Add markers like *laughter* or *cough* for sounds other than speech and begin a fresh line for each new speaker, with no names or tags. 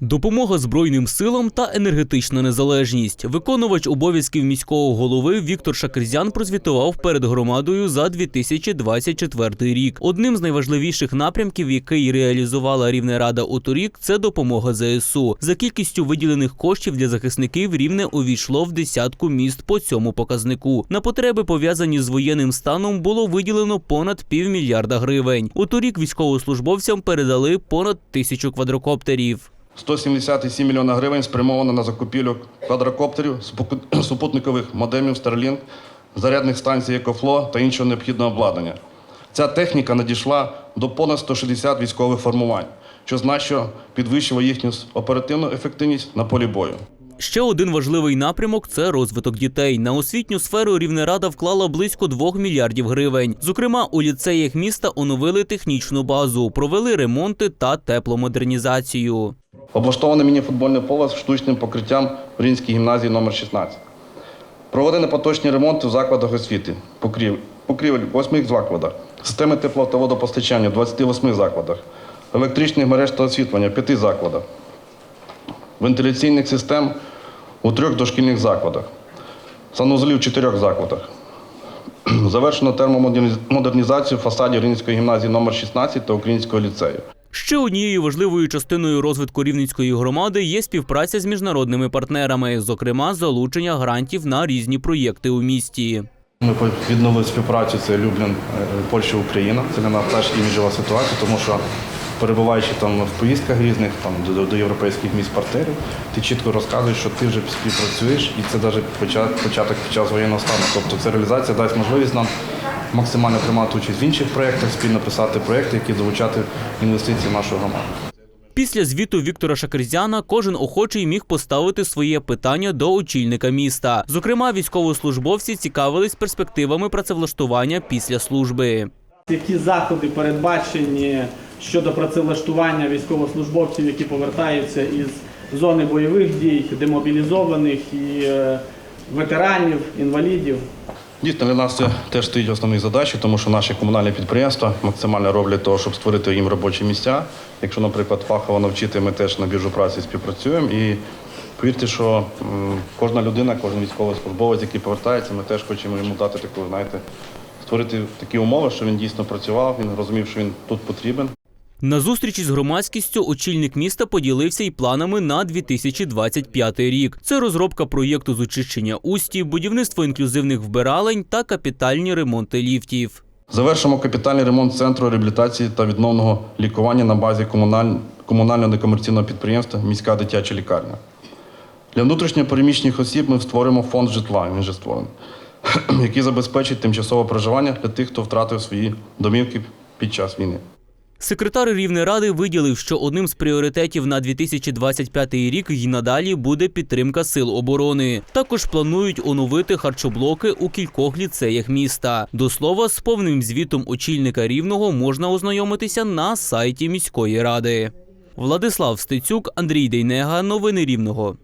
Допомога Збройним силам та енергетична незалежність. Виконувач обов'язків міського голови Віктор Шакрзян прозвітував перед громадою за 2024 рік. Одним з найважливіших напрямків, який реалізувала Рівне Рада у торік, це допомога ЗСУ. За кількістю виділених коштів для захисників Рівне увійшло в десятку міст по цьому показнику. На потреби пов'язані з воєнним станом було виділено понад півмільярда гривень. У торік військовослужбовцям передали понад тисячу квадрокоптерів.
177 мільйона гривень спрямовано на закупівлю квадрокоптерів, *clears throat* супутникових модемів Starlink, зарядних станцій «Екофло» та іншого необхідного обладнання. Ця техніка надійшла до понад 160 військових формувань, що значно підвищило їхню оперативну ефективність на полі бою.
Ще один важливий напрямок це розвиток дітей. На освітню сферу Рівнерада вклала близько 2 мільярдів гривень. Зокрема, у ліцеях міста оновили технічну базу, провели ремонти та тепломодернізацію.
Облаштоване міні-футбольне поле з штучним покриттям в Рінській гімназії номер 16. Проведені поточні ремонти в закладах освіти, покрів, покрівель в 8 закладах, системи тепло та водопостачання в 28 закладах, електричних мереж та освітлення в 5 закладах, вентиляційних систем у трьох дошкільних закладах, санузлів в чотирьох закладах. Завершено термомодернізацію фасадів Рівненської гімназії номер 16 та Українського ліцею.
Ще однією важливою частиною розвитку рівненської громади є співпраця з міжнародними партнерами, зокрема залучення грантів на різні проєкти у місті.
Ми відновили співпрацю це Люблін, е, Польща, Україна. Це для нас теж іміджова ситуація, тому що перебуваючи там в поїздках різних там до, до європейських міст партнерів, ти чітко розказуєш, що ти вже співпрацюєш, і це навіть початок, під час воєнного стану. Тобто ця реалізація дасть можливість нам максимально приймати участь в інших проєктах, спільно писати проєкти, які залучати інвестиції в нашу громаду.
Після звіту Віктора Шакерзяна кожен охочий міг поставити своє питання до очільника міста. Зокрема, військовослужбовці цікавились перспективами працевлаштування після служби.
Які заходи передбачені щодо працевлаштування військовослужбовців, які повертаються із зони бойових дій, демобілізованих і е, ветеранів, інвалідів?
Дійсно, для нас це теж стоїть основною задачею, тому що наші комунальні підприємства максимально роблять того, щоб створити їм робочі місця. Якщо, наприклад, фахово навчити, ми теж на біржу праці співпрацюємо. І повірте, що кожна людина, кожен військовослужбовець, який повертається, ми теж хочемо йому дати таку, знаєте, створити такі умови, що він дійсно працював, він розумів, що він тут потрібен.
На зустрічі з громадськістю очільник міста поділився й планами на 2025 рік. Це розробка проєкту з очищення устів, будівництво інклюзивних вбиралень та капітальні ремонти ліфтів.
Завершимо капітальний ремонт центру реабілітації та відновного лікування на базі комунального некомерційного підприємства Міська дитяча лікарня. Для внутрішньопереміщених осіб ми створимо фонд житла, він вже створений, *clears throat* який забезпечить тимчасове проживання для тих, хто втратив свої домівки під час війни.
Секретар Рівнеради виділив, що одним з пріоритетів на 2025 рік й надалі буде підтримка сил оборони. Також планують оновити харчоблоки у кількох ліцеях міста. До слова, з повним звітом очільника рівного можна ознайомитися на сайті міської ради. Владислав Стецюк, Андрій Дейнега. Новини Рівного.